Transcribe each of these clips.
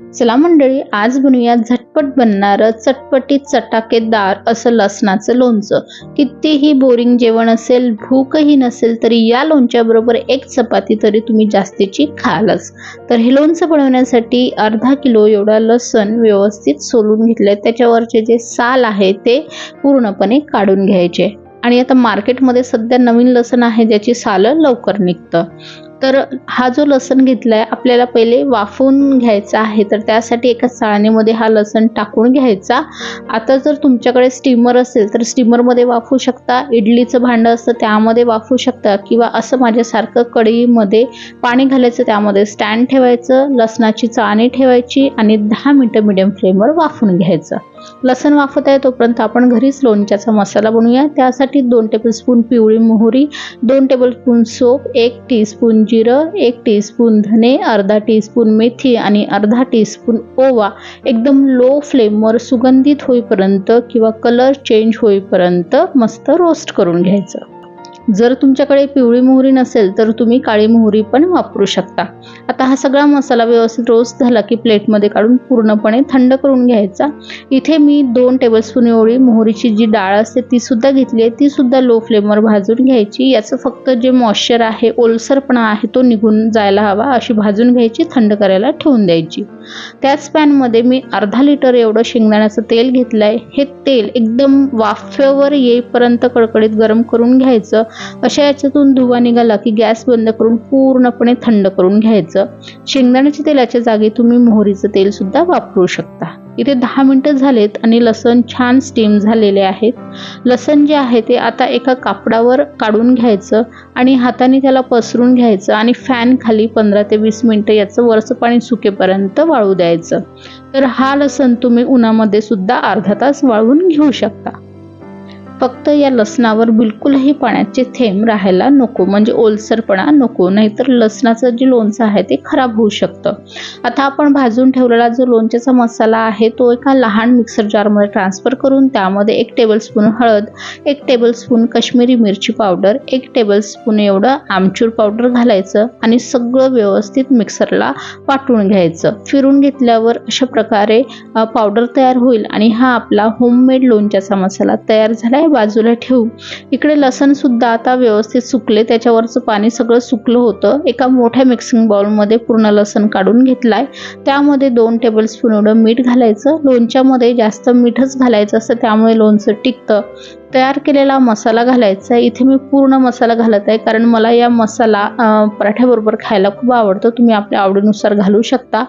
चला मंडळी आज बनवूया झटपट बनणारं चटपटीत चटाकेदार असं लसणाचं लोणचं. कितीही बोरिंग जेवण असेल भूकही नसेल तरी या लोणच्याबरोबर एक चपाती तरी तुम्ही जास्तीची खालच. तर हे लोणचं बनवण्यासाठी अर्धा किलो एवढा लसण व्यवस्थित सोलून घेतलं त्याच्यावरचे जे साल आहे ते पूर्णपणे काढून घ्यायचे. आणि आता मार्केटमध्ये सध्या नवीन लसण आहे ज्याची सालं लवकर निघतं. तर हा जो लसण घेतलाय आपल्याला पहिले वाफवून घ्यायचा आहे. तर त्यासाठी एका चाळणीमध्ये हा लसण टाकून घ्यायचा. आता जर तुमच्याकडे स्टीमर असेल तर स्टीमरमध्ये वाफवू शकता. इडलीचं भांडं असतं त्यामध्ये वाफवू शकता. किंवा असं माझ्यासारखं कढईमध्ये पाणी घालायचं त्यामध्ये स्टँड ठेवायचं लसणाची चाळणी ठेवायची आणि दहा मिनटं मिडियम फ्लेमवर वाफून घ्यायचं. लसण वाफत आहे तोपर्यंत आपण घरीच लोणच्याचा मसाला बनवूया. त्यासाठी दोन टेबलस्पून पिवळी मोहरी दोन टेबलस्पून सोप एक टीस्पून जिरं एक टीस्पून धने अर्धा टीस्पून मेथी आणि अर्धा टीस्पून ओवा. एकदम लो फ्लेमवर सुगंधित होईपर्यंत किंवा कलर चेंज होईपर्यंत मस्त रोस्ट करून घ्यायचं. जर तुमच्याकडे पिवळी मोहरी नसेल तर तुम्ही काळी मोहरी पण वापरू शकता. आता हा सगळा मसाला व्यवस्थित रोस्ट झाला की प्लेटमध्ये काढून पूर्णपणे थंड करून घ्यायचा. इथे मी दोन टेबलस्पून एवढी मोहरीची जी डाळ असते ती सुद्धा घेतली आहे. ती सुद्धा लो फ्लेमवर भाजून घ्यायची. याचं फक्त जे मॉइश्चर आहे ओलसरपणा आहे तो निघून जायला हवा. अशी भाजून घ्यायची थंड करायला ठेवून द्यायची. त्याच पॅनमध्ये मी अर्धा लिटर एवढं शेंगदाण्याचं तेल घेतलं आहे हे तेल एकदम वाफेवर येईपर्यंत कडकडीत गरम करून घ्यायचं. अशा याच्यातून धुवा निघाला की गॅस बंद करून पूर्णपणे थंड करून घ्यायचं. शेंगदाण्याच्या तेलाच्या जागी तुम्ही मोहरीचं तेल सुद्धा वापरू शकता. इथे दहा मिनटं झालेत आणि लसण छान स्टीम झालेले आहेत. लसण जे आहे ते आता एका कापडावर काढून घ्यायचं आणि हाताने त्याला पसरून घ्यायचं आणि फॅन खाली पंधरा ते वीस मिनटं याचं वरचं पाणी सुकेपर्यंत वाळू द्यायचं. तर हा लसण तुम्ही उन्हामध्ये सुद्धा अर्धा तास वाळवून घेऊ शकता. फक्त या लसणावर बिलकुलही पाण्याचे थेंब राहायला नको. म्हणजे ओलसरपणा नको. नाहीतर लसणाचं जे लोणचं आहे ते खराब होऊ शकतं. आता आपण भाजून ठेवलेला जो लोणच्याचा मसाला आहे तो एका लहान मिक्सर जारमध्ये ट्रान्सफर करून त्यामध्ये एक टेबलस्पून हळद एक टेबलस्पून काश्मीरी मिरची पावडर एक टेबलस्पून एवढं आमचूर पावडर घालायचं आणि सगळं व्यवस्थित मिक्सरला वाटून घ्यायचं. फिरून घेतल्यावर अशा प्रकारे पावडर तयार होईल आणि हा आपला होममेड लोणच्याचा मसाला तयार झाला बाजूला ठेवू. इकडे लसण सुद्धा आता व्यवस्थित सुकले. त्याच्यावरचं पाणी सगळं सुकलं होतं. एका मोठ्या मिक्सिंग बाउलमध्ये पूर्ण लसण काढून घेतलाय. त्यामध्ये दोन टेबलस्पून एवढं मीठ घालायचं. लोणच्यामध्ये जास्त मीठच घालायचं असतं. त्यामुळे लोणचं टिकतं. तयार केलेला मसाला घालायचा इथे मी पूर्ण मसाला घालत आहे. कारण मला या मसाला पराठ्याबरोबर खायला खूप आवडतं. तुम्ही आपल्या आवडीनुसार घालू शकता.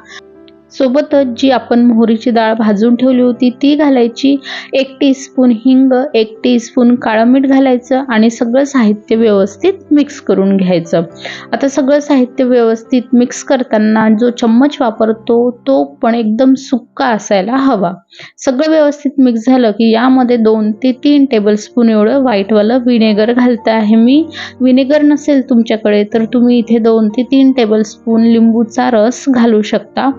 सोबतच जी आपण मोहरीची डाळ भाजून ठेवली होती ती घालायची. एक टीस्पून हिंग एक टीस्पून काळं मीठ घालायचं आणि सगळं साहित्य व्यवस्थित मिक्स करून घ्यायचं. आता सगळं साहित्य व्यवस्थित मिक्स करताना जो चम्मच वापरतो तो पण एकदम सुक्का असायला हवा. सगळं व्यवस्थित मिक्स झालं की यामध्ये दोन ते तीन टेबलस्पून एवढं व्हाईटवालं विनेगर घालतं आहे मी. विनेगर नसेल तुमच्याकडे तर तुम्ही इथे दोन ते तीन टेबलस्पून लिंबूचा रस घालू शकता.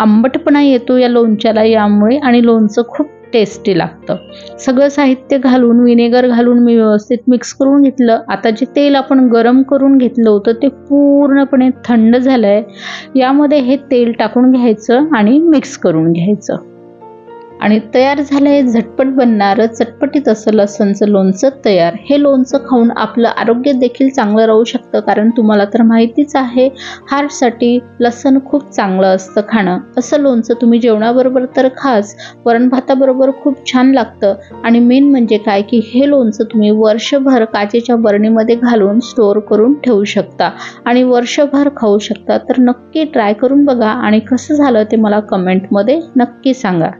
आंबटपणा येतो या लोणच्याला यामुळे आणि लोणचं खूप टेस्टी लागतं. सगळं साहित्य घालून विनेगर घालून मी व्यवस्थित मिक्स करून घेतलं. आता जे तेल आपण गरम करून घेतलं होतं ते पूर्णपणे थंड झालं आहे यामध्ये हे तेल टाकून घ्यायचं आणि मिक्स करून घ्यायचं. आणि तयार झालंय झटपट बनणारं चटपटीत असं लसणचं लोणचं तयार. हे लोणचं खाऊन आपलं आरोग्य देखील चांगलं राहू शकतं कारण तुम्हाला तर माहितीच आहे हार्टसाठी लसण खूप चांगलं असतं खाणं. असं लोणचं तुम्ही जेवणाबरोबर तर खास वरण भाताबरोबर खूप छान लागतं. आणि मेन म्हणजे काय की हे लोणचं तुम्ही वर्षभर काचेच्या बरणीमध्ये घालून स्टोअर करून ठेवू शकता. आणि वर्षभर खाऊ शकता. तर नक्की ट्राय करून बघा आणि कसं झालं ते मला कमेंटमध्ये नक्की सांगा.